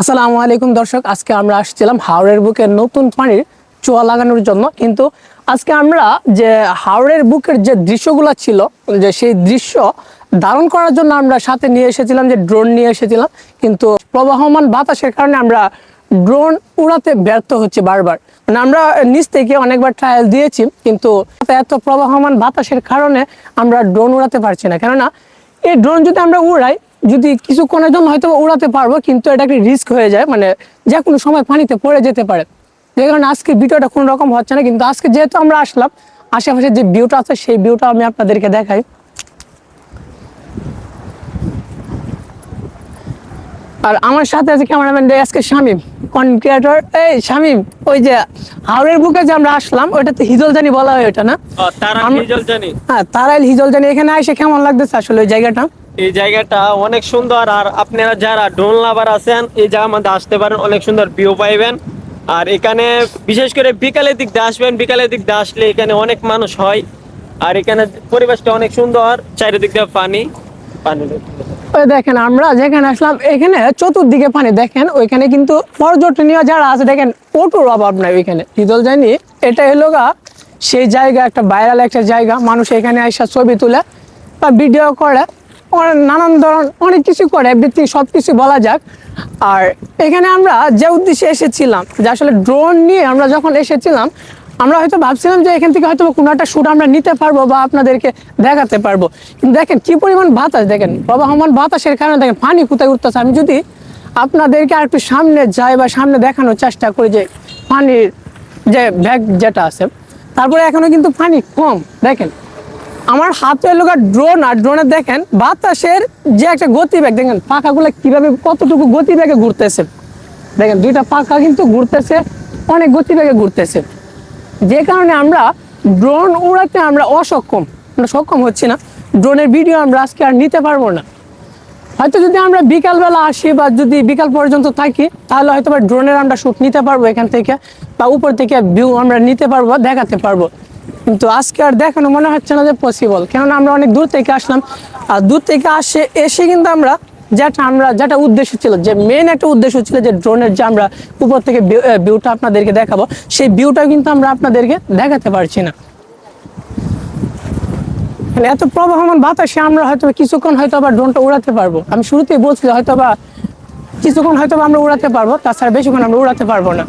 আসসালামু আলাইকুম দর্শক, আজকে আমরা আসছিলাম হাওড়ের বুকে নতুন পানির চোয়া লাগানোর জন্য। কিন্তু আজকে আমরা যে হাওড়ের বুকের যে দৃশ্যগুলো ছিল, যে সেই দৃশ্য ধারণ করার জন্য আমরা সাথে নিয়ে এসেছিলাম, যে ড্রোন নিয়ে এসেছিলাম। কিন্তু প্রবাহমান বাতাসের কারণে আমরা ড্রোন উড়াতে ব্যর্থ হচ্ছে বারবার। মানে আমরা নিচ থেকে অনেকবার ট্রায়াল দিয়েছি, কিন্তু এত প্রবাহমান বাতাসের কারণে আমরা ড্রোন উড়াতে পারছি না। কেননা, এই ড্রোন যদি আমরা উড়াই যদি কিছুক্ষণের জন্য হয়তো উড়াতে পারব কিন্তু এটা একটা রিস্ক হয়ে যায়। মানে যে কোনো সময় পানিতে পড়ে যেতে পারে। যে কারণে আজকে ভিডিওটা কোনো রকম হচ্ছে না কিন্তু আজকে যেহেতু আমরা আসলাম আশেপাশে যে ভিউটা আছে সেই ভিউটা আমি আপনাদেরকে দেখাই। আর আমার সাথে আছে ক্যামেরাম্যান আজকে শামিম কন্টেন্ট ক্রিয়েটর এই শামিম ওই যে হাওড়ের বুকে যে আমরা আসলাম ওইটাতে হিজলজানি বলা হয় ওটা না? হ্যাঁ তারাইল হিজলজানি এখানে এসে কেমন লাগতেছে আসলে ওই জায়গাটা? এই জায়গাটা অনেক সুন্দর। আর আপনারা যারা ড্রোন লাভার আছেন, এই জায়গার মধ্যে আসতে পারেন, অনেক সুন্দর ভিউ পাইবেন। আর এখানে বিশেষ করে বিকালের দিক দিয়ে আসবেন, বিকালের দিক দিয়ে আসলে এখানে অনেক মানুষ হয়। আর এখানে পরিবেশটা অনেক সুন্দর, চারিদিক দিয়ে পানি। পানি দেখেন, আমরা যেখানে আসলাম, এখানে চতুর্দিকে পানি। দেখেন, ওইখানে কিন্তু পর্যটনীয় যারা আছে, দেখেন অটোর অভাব নাই ওইখানে। হিদল জানি এটা হলো গা, সেই জায়গা, একটা ভাইরাল একটা জায়গা। মানুষ এখানে এসে ছবি তুলে বা ভিডিও করে। নানান ধরন অনেক কিছু করে এভরিথিং সব কিছু বলা যাক। আর এখানে আমরা যে উদ্দেশ্যে এসেছিলাম, যে আসলে ড্রোন নিয়ে আমরা যখন এসেছিলাম, আমরা হয়তো ভাবছিলাম যে এখান থেকে হয়তো কোনো একটা শ্যুট আমরা নিতে পারব বা আপনাদেরকে দেখাতে পারব। কিন্তু দেখেন কি পরিমাণ বাতাস, দেখেন প্রবাহমান বাতাসের কারণে দেখেন পানি কোথায় উঠতেছে। আমি যদি আপনাদেরকে আর একটু সামনে যাই বা সামনে দেখানোর চেষ্টা করি যে পানির যে ব্যাগ যেটা আছে, তারপরে এখনও কিন্তু পানি কম, দেখেন। আমার হাতে এলো ড্রোন আর ড্রোনে দেখেন বাতাসের যে একটা গতিবেগ, দেখেন পাখাগুলো কীভাবে কতটুকু গতিবেগে ঘুরতেছে। দেখেন দুইটা পাখা কিন্তু ঘুরতেছে, অনেক গতিবেগে ঘুরতেছে। যে কারণে আমরা ড্রোন উড়াতে আমরা অসক্ষম। আমরা সক্ষম হচ্ছি না। ড্রোনের ভিডিও আমরা আজকে আর নিতে পারব না। হয়তো যদি আমরা বিকালবেলা আসি বা যদি বিকাল পর্যন্ত থাকি, তাহলে হয়তো বা ড্রোনের আমরা শ্যুট নিতে পারব এখান থেকে, বা উপর থেকে ভিউ আমরা নিতে পারব দেখাতে পারব। কিন্তু আজকে আর দেখানো মনে হচ্ছে না যে পসিবল কেননা আমরা অনেক দূর থেকে আসলাম। আর দূর থেকে আসে, এসে কিন্তু আমরা যেটা আমরা যেটা উদ্দেশ্য ছিল, যে মেন একটা উদ্দেশ্য ছিল যে ড্রোনের যে আমরা উপর থেকে ভিউটা আপনাদেরকে দেখাবো, সেই ভিউটা কিন্তু আমরা আপনাদেরকে দেখাতে পারছি না। মানে এত প্রবাহমান বাতাসে আমরা হয়তো কিছুক্ষণ হয়তো আবার ড্রোনটা উড়াতে পারব। আমি শুরুতেই বলছি হয়তো বা কিছুক্ষণ হয়তো আমরা উড়াতে পারব, তাছাড়া বেশিক্ষণ আমরা উড়াতে পারব না।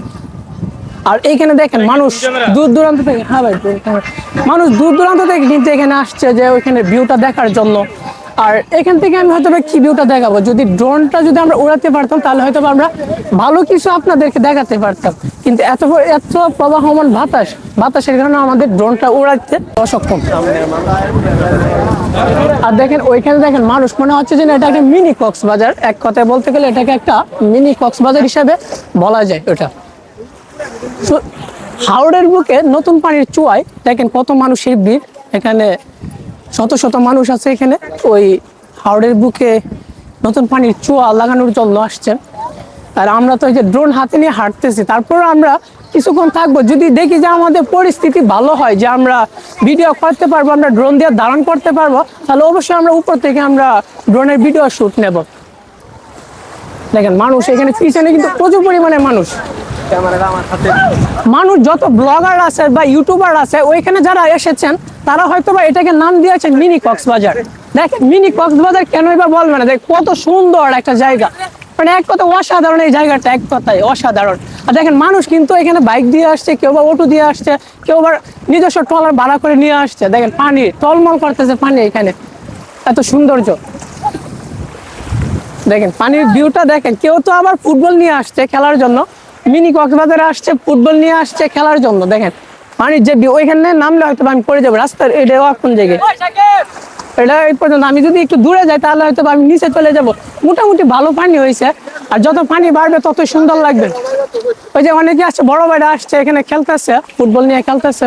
আর এইখানে দেখেন মানুষ দূর দূরান্ত থেকে হ্যাঁ ভাই। মানুষ দূর দূরান্ত থেকে কিন্তু এখানে আসছে যে ওইখানে ভিউটা দেখার জন্য। আর এখান থেকে আমি হয়তো কি ভিউটা দেখাবো? যদি ড্রোনটা যদি আমরা উড়াতে পারতাম তাহলে হয়তো আমরা ভালো কিছু আপনাদেরকে দেখাতে পারতাম। কিন্তু এত এত প্রবাহমান বাতাস বাতাসের কারণে আমাদের ড্রোনটা উড়াতে অসক্ষম। আর দেখেন ওইখানে দেখেন মানুষ মনে হচ্ছে যে এটা একটা মিনি কক্সবাজার। এক কথায় বলতে গেলে এটাকে একটা মিনি কক্সবাজার হিসাবে বলা যায় ওটা। হাওড়ের বুকে নতুন পানির চুয়ায়, দেখেন কত মানুষের ভিড়। এখানে শত শত মানুষ আছে এখানে। ওই হাওড়ের বুকে নতুন পানির চুয়া লাগানোর জন্য আসছেন। আর আমরা তো এই যে ড্রোন হাতে নিয়ে হাঁটতেছি তারপর আমরা কিছুক্ষণ থাকব। যদি দেখি যে আমাদের পরিস্থিতি ভালো হয়, যে আমরা ভিডিও করতে পারব, আমরা ড্রোন দিয়ে ধারণ করতে পারব, তাহলে অবশ্যই আমরা উপর থেকে আমরা ড্রোনের ভিডিও শ্যুট নেব। দেখেন মানুষ এখানে পিছনে কিন্তু প্রচুর পরিমাণে মানুষ। মানুষ যত ব্লগার আছে বা ইউটিউবার আছে, ওইখানে যারা এসেছেন, তারা হয়তো বা এটাকে নাম দিয়েছেন মিনি কক্সবাজার। দেখেন, মিনি কক্সবাজার কেনই বা বলবে না দেখ কত সুন্দর একটা জায়গা। মানে এক কথা অসাধারণ এই জায়গাটা, এক কথায় অসাধারণ। আর দেখেন, মানুষ কিন্তু এখানে বাইক দিয়ে আসছে, কেউ বা অটো দিয়ে আসছে, কেউ বা নিজস্ব ট্রলার ভাড়া করে নিয়ে আসছে। দেখেন, পানি, টলমল করতেছে পানি এখানে। এত সৌন্দর্য। দেখেন, পানির ভিউটা দেখেন, কেউ তো আবার ফুটবল নিয়ে আসছে খেলার জন্য। মিনি কক্সবাজারে আসছে ফুটবল নিয়ে আসছে খেলার জন্য। দেখেন পানির যে ওইখানে নামলে হয়তো আমি পড়ে যাব। রাস্তার এটা কোন জায়গায় এটা এই পর্যন্ত আমি যদি একটু দূরে যাই তাহলে হয়তো আমি নিচে চলে যাব। মোটামুটি ভালো পানি হয়েছে আর যত পানি বাড়বে তত সুন্দর লাগবে। ওই যে অনেকে আসছে বড় বাইরে আসছে এখানে খেলতেছে ফুটবল নিয়ে খেলতেছে।